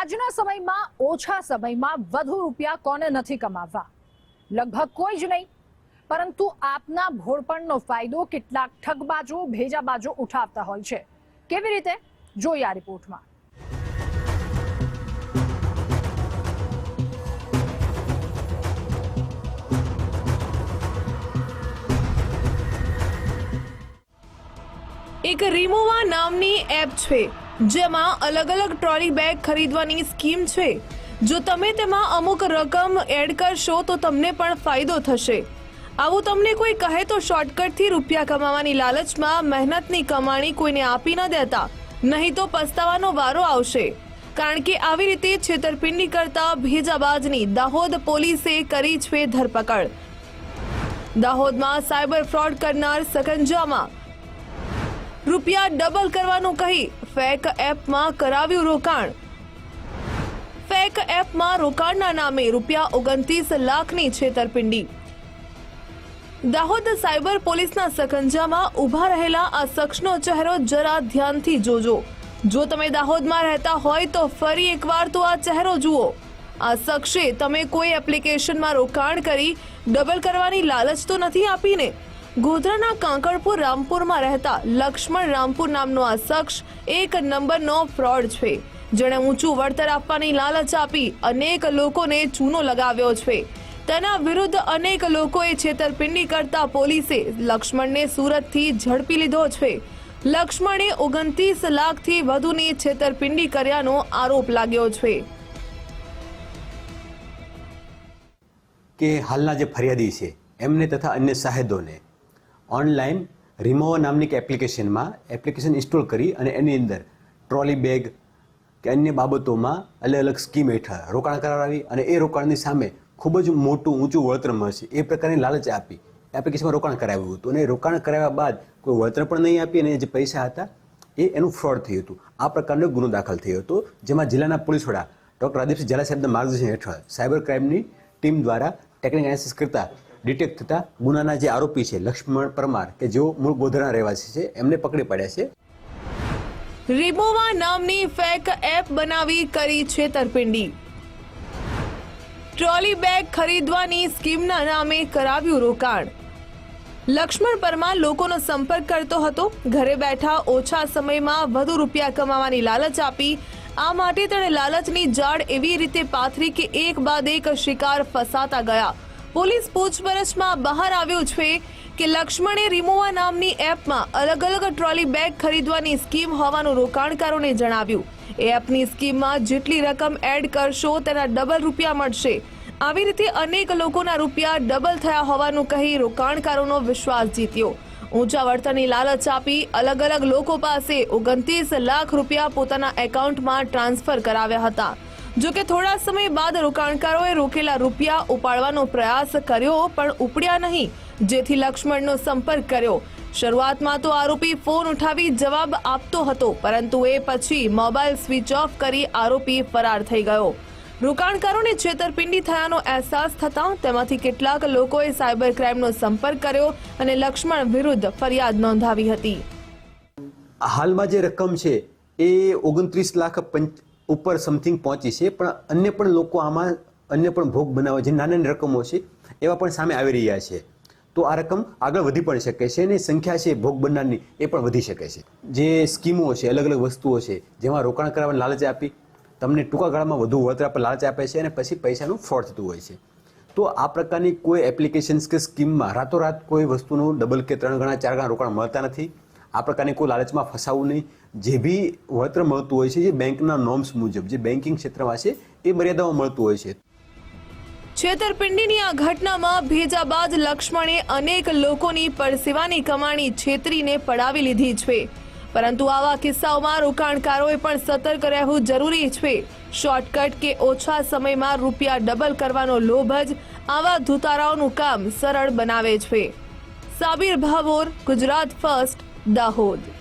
આજના સમયમાં ઓછા સમયમાં વધુ રૂપિયા કોને નથી કમાવવા? લગભગ કોઈ જ નહીં, પરંતુ આપના ભોળપણનો ફાયદો કેટલાક ઠગબાજો, ભેજાબાજો ઉઠાવતા હોય છે. કેવી રીતે? જોઈએ આ રિપોર્ટમાં. એક રીમોવા નામની એપ છે. જેમાં અલગ અલગ ટ્રોલી બેગ ખરીદવાની સ્કીમ છે. જો તમે તેમાં અમુક રકમ એડ કરશો તો તમને પણ ફાયદો થશે. આવું તમને કોઈ કહે તો શોર્ટકટથી રૂપિયા કમાવાની લાલચમાં મહેનતની કમાણી કોઈને આપી ન દેતા, નહીં તો પસ્તાવાનો વારો આવશે. કારણ કે આવી રીતે છેતરપિંડી કરતા ભેજાબાજની દાહોદ પોલીસે કરી છે ધરપકડ. દાહોદમાં સાયબર ફ્રોડ કરનાર સકંજામાં રૂપિયા ડબલ કરવાનું કહી ફેક એપમાં કરાવ્યું રોકાણ. ફેક એપમાં રોકાણના નામે રૂપિયા ઓગણત્રીસ લાખની છેતરપિંડી. દાહોદ સાયબર પોલીસના સખંજામાં ઊભા રહેલા આ શખ્સનો ચહેરો જરા ધ્યાનથી જોજો. જો તમે દાહોદમાં રહેતા હોય તો ફરી એકવાર તો આ ચહેરો જુઓ. આ શખ્સે તમે કોઈ એપ્લિકેશનમાં રોકાણ કરી ડબલ કરવાની લાલચ તો નથી આપીને? ગોધરાના કાંકરપુર, રામપુરમાં રહેતા લક્ષ્મણ રામપુર નામનો આ શખ્સ એક નંબરનો ફ્રોડ છે. જેણે ઊંચું વળતર આપવાની લાલચ આપી અનેક લોકોને ચૂનો લગાવ્યો છે. તેના વિરુદ્ધ અનેક લોકોએ છેતરપિંડી કરતા પોલીસે લક્ષ્મણને સુરતથી ઝડપી લીધો છે. લક્ષ્મણે ઓગણત્રીસ લાખથી વધુની છેતરપિંડી કર્યાનો આરોપ લાગ્યો છે. કે હાલના જે ફરિયાદી છે, એમને તથા અન્ય સાહેદોને ઓનલાઈન રિમોવા નામની એક એપ્લિકેશનમાં એપ્લિકેશન ઇન્સ્ટોલ કરી અને એની અંદર ટ્રોલી બેગ કે અન્ય બાબતોમાં અલગ અલગ સ્કીમ હેઠળ રોકાણ કરાવી અને એ રોકાણની સામે ખૂબ જ મોટું ઊંચું વળતર મળશે. એ પ્રકારની લાલચ આપી એપ્લિકેશનમાં રોકાણ કરાવ્યું હતું. અને રોકાણ કરાવ્યા બાદ કોઈ વળતર પણ નહીં આપી અને જે પૈસા હતા એ એનું ફ્રોડ થયું હતું. આ પ્રકારનો ગુનો દાખલ થયો હતો, જેમાં જિલ્લાના પોલીસ વડા ડોક્ટર રાદીપસિંહ ઝાલા સાહેબના માર્ગદર્શન હેઠળ સાયબર ક્રાઇમની ટીમ દ્વારા ટેકનિક એનાલિસિસ કરતા ડિટેક્ટ થતા ગુનાના જે આરોપી છે, લક્ષ્મણ પરમાર, કે જેઓ મૂળ ગોધરા રહેવાસી છે, એમને પકડી પાડ્યા છે. રિમોવા નામની ફેક એપ બનાવી કરી છેતરપિંડી. ટ્રોલી બેગ ખરીદવાની સ્કીમના નામે કરાવ્યું રોકાણ. લક્ષ્મણ પરમાર લોકોનો સંપર્ક કરતો હતો. ઘરે બેઠા ઓછા સમયમાં વધુ રૂપિયા કમાવાની લાલચ આપી. આ માટે તેણે લાલચની જાળ એવી રીતે પાથરી કે એક બાદ એક શિકાર ફસાતા ગયા. પોલીસ પૂછપરછમાં બહાર આવ્યું છે કે લક્ષ્મણે રિમોવા નામની એપમાં અલગ અલગ ટ્રોલી બેગ ખરીદવાની સ્કીમ હોવાનું રોકાણકારોને જણાવ્યું. એ એપની સ્કીમમાં જેટલી રકમ એડ કરશો તેના ડબલ રૂપિયા મળશે. આવી રીતે અનેક લોકોના રૂપિયા ડબલ થયા હોવાનું કહી રોકાણકારોનો વિશ્વાસ જીત્યો. ઊંચા વળતરની લાલચ આપી અલગ અલગ લોકો પાસે ઓગણત્રીસ લાખ રૂપિયા પોતાના એકાઉન્ટમાં ટ્રાન્સફર કરાવ્યા હતા. જો કે થોડા સમય બાદ રોકાણકારોએ રોકેલા રૂપિયા ઉપાડવાનો પ્રયાસ કર્યો, પણ ઉપડ્યા નહીં, જેથી લક્ષ્મણનો સંપર્ક કર્યો. શરૂઆતમાં તો આરોપી ફોન ઉઠાવી જવાબ આપતો હતો, પરંતુ એ પછી મોબાઈલ સ્વિચ ઓફ કરી આરોપી ફરાર થઈ ગયો. રોકાણકારોને છેતરપિંડી થયાનો અહેસાસ થતાં તેમાંથી કેટલાક લોકોએ સાયબર ક્રાઇમનો સંપર્ક કર્યો અને લક્ષ્મણ વિરુદ્ધ ફરિયાદ નોંધાવી હતી. હાલમાં જે રકમ છે, એ ઓગણત્રીસ લાખ ઉપર સમથિંગ પહોંચી છે, પણ અન્ય પણ લોકો આમાં અન્ય પણ ભોગ બનાવે જે નાની નાની રકમો છે, એવા પણ સામે આવી રહ્યા છે. તો આ રકમ આગળ વધી પણ શકે છે અને સંખ્યા છે ભોગ બનનારની એ પણ વધી શકે છે. જે સ્કીમો છે અલગ અલગ વસ્તુઓ છે, જેમાં રોકાણ કરવાની લાલચ આપી, તમને ટૂંકા ગાળામાં વધુ વળતર પર લાલચ આપે છે અને પછી પૈસાનું ફ્રોડ થતું હોય છે. તો આ પ્રકારની કોઈ એપ્લિકેશન્સ કે સ્કીમમાં રાતોરાત કોઈ વસ્તુનું ડબલ કે ત્રણ ગણા, ચાર ગણા રોકાણ મળતા નથી. આ પ્રકારની કોઈ લાલચમાં ફસાવું નહીં. જે બી વળતર મળતું હોય છે, જે બેંકના નોર્મ્સ મુજબ, જે બેન્કિંગ ક્ષેત્રમાં છે, એ મર્યાદામાં મળતું હોય છે. છેતરપિંડીની આ ઘટનામાં ભેજા બાદ લક્ષ્મણે અનેક લોકોની પરસેવાની કમાણી છેતરીને પડાવી લીધી છે. પરંતુ આવા કિસ્સાઓમાં રોકાણકારોએ પણ સતર્ક રહેવું જરૂરી છે. શોર્ટકટ કે ઓછા સમયમાં રૂપિયા ડબલ કરવાનો લોભ જ આવા ધુતારાઓનું કામ સરળ બનાવે છે. સાબિર ભાવોર, ગુજરાત ફર્સ્ટ. દાહોદ.